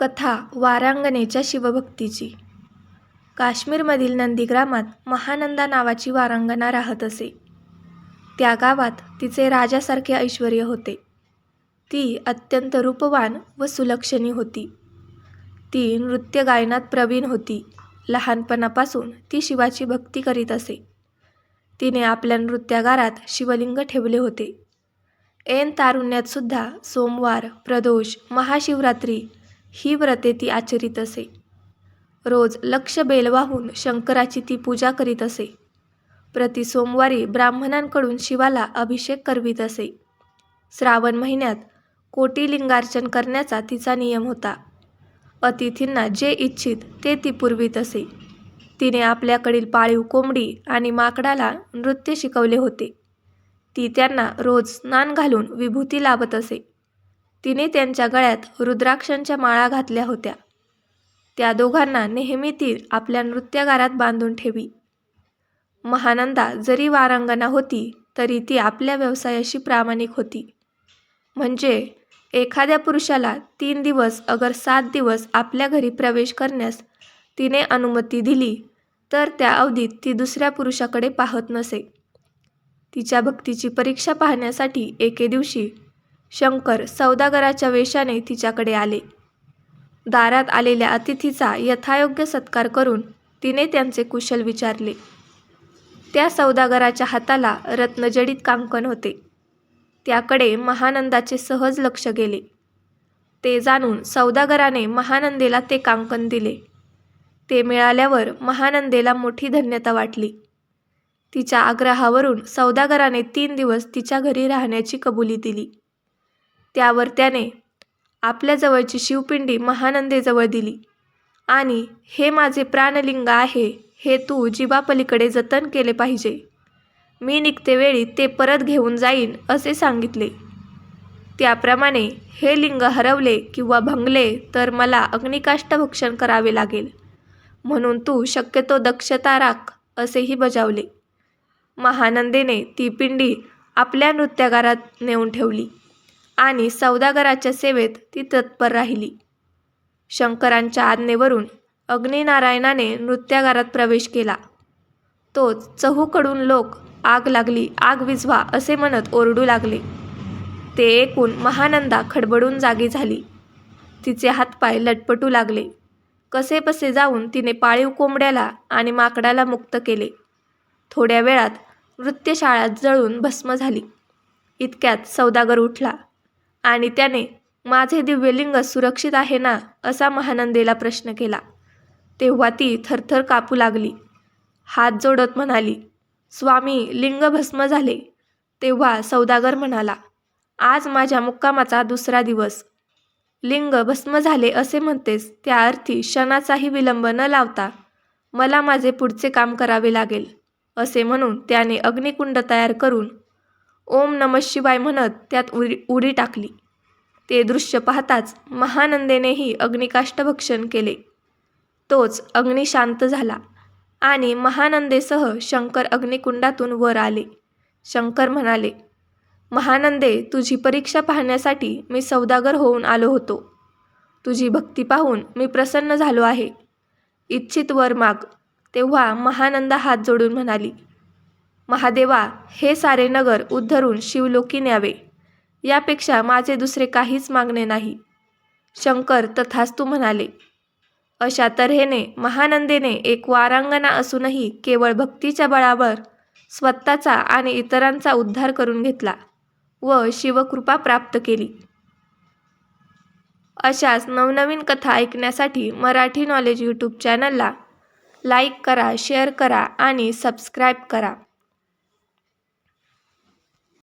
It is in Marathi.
कथा वारांगणेच्या शिवभक्तीची काश्मीरमधील नंदीग्रामात महानंदा नावाची वारांगणा राहत असे. त्या गावात तिचे राजासारखे ऐश्वर्य होते. ती अत्यंत रूपवान व सुलक्षणी होती. ती नृत्य गायनात प्रवीण होती. लहानपणापासून ती शिवाची भक्ती करीत असे. तिने आपल्या नृत्यागारात शिवलिंग ठेवले होते. ऐन तारुण्यातसुद्धा सोमवार, प्रदोष, महाशिवरात्री ही व्रते ती आचरीत असे. रोज लक्ष बेल वाहून शंकराची ती पूजा करीत असे. प्रति सोमवारी ब्राह्मणांकडून शिवाला अभिषेक करवीत असे. श्रावण महिन्यात कोटीलिंगार्चन करण्याचा तिचा नियम होता. अतिथींना जे इच्छित ते ती पुरवीत असे. तिने आपल्याकडील पाळीव कोंबडी आणि माकडाला नृत्य शिकवले होते. ती त्यांना रोज स्नान घालून विभूती लावत असे. तिने त्यांच्या गळ्यात रुद्राक्षांच्या माळा घातल्या होत्या. त्या दोघांना नेहमी ती आपल्या नृत्यागारात बांधून ठेवी. महानंदा जरी वारांगणा होती तरी ती आपल्या व्यवसायाशी प्रामाणिक होती. म्हणजे एखाद्या पुरुषाला तीन दिवस अगर सात दिवस आपल्या घरी प्रवेश करण्यास तिने अनुमती दिली तर त्या अवधीत ती दुसऱ्या पुरुषाकडे पाहत नसे. तिच्या भक्तीची परीक्षा पाहण्यासाठी एके दिवशी शंकर सौदागराच्या वेशाने तिच्याकडे आले. दारात आलेल्या अतिथीचा यथायोग्य सत्कार करून तिने त्यांचे कुशल विचारले. त्या सौदागराच्या हाताला रत्नजडित कांकण होते. त्याकडे महानंदाचे सहज लक्ष गेले. ते जाणून सौदागराने महानंदेला ते कांकण दिले. ते मिळाल्यावर महानंदेला मोठी धन्यता वाटली. तिच्या आग्रहावरून सौदागराने तीन दिवस तिच्या घरी राहण्याची कबुली दिली. त्यावर त्याने आपल्या जवळची शिवपिंडी महानंदेजवळ दिली आणि हे माझे प्राणलिंग आहे हे तू जीवापलीकडे जतन केले पाहिजे. मी निघतेवेळी ते परत घेऊन जाईन असे सांगितले. त्याप्रमाणे हे लिंग हरवले किंवा भंगले तर मला अग्निकाष्ठभक्षण करावे लागेल. म्हणून तू शक्यतो दक्षता राख असेही बजावले. महानंदेने ती पिंडी आपल्या नृत्यागारात नेऊन ठेवली आणि सौदागराच्या सेवेत ती तत्पर राहिली. शंकरांच्या आज्ञेवरून अग्निनारायणाने नृत्यागारात प्रवेश केला. तोच चहूकडून लोक आग लागली आग विझवा असे म्हणत ओरडू लागले. ते ऐकून महानंदा खडबडून जागी झाली. तिचे हातपाय लटपटू लागले. कसेबसे जाऊन तिने पाळीव कोंबड्याला आणि माकडाला मुक्त केले. थोड्या वेळात नृत्यशाळा जळून भस्म झाली. इतक्यात सौदागर उठला आणि त्याने माझे दिव्यलिंग सुरक्षित आहे ना असा महानंदेला प्रश्न केला. तेव्हा ती थरथर कापू लागली. हात जोडत म्हणाली, स्वामी लिंग भस्म झाले. तेव्हा सौदागर म्हणाला, आज माझ्या मुक्कामाचा दुसरा दिवस. लिंग भस्म झाले असे म्हणतेस त्या अर्थी क्षणाचाही विलंब न लावता मला माझे पुढचे काम करावे लागेल असे म्हणून त्याने अग्निकुंड तयार करून ओम नम शिवाय म्हणत त्यात उडी उडी टाकली. ते दृश्य पाहताच महानंदेनेही अग्निकाष्टभक्षण केले. तोच अग्नी शांत झाला आणि महानंदेसह शंकर अग्निकुंडातून वर आले. शंकर म्हणाले, महानंदे तुझी परीक्षा पाहण्यासाठी मी सौदागर होऊन आलो होतो. तुझी भक्ती पाहून मी प्रसन्न झालो आहे. इच्छित वर माग. तेव्हा महानंदा हात जोडून म्हणाली, महादेवा हे सारे नगर उद्धरून शिवलोकी न्यावे यापेक्षा माझे दुसरे काहीच मागणे नाही. शंकर तथास्तू म्हणाले. अशा तऱ्हेने महानंदेने एक वारांगणा असूनही केवळ भक्तीच्या बळावर स्वतःचा आणि इतरांचा उद्धार करून घेतला व शिवकृपा प्राप्त केली. अशाच नवनवीन कथा ऐकण्यासाठी मराठी नॉलेज यूट्यूब चॅनलला लाईक करा, शेअर करा आणि सबस्क्राईब करा.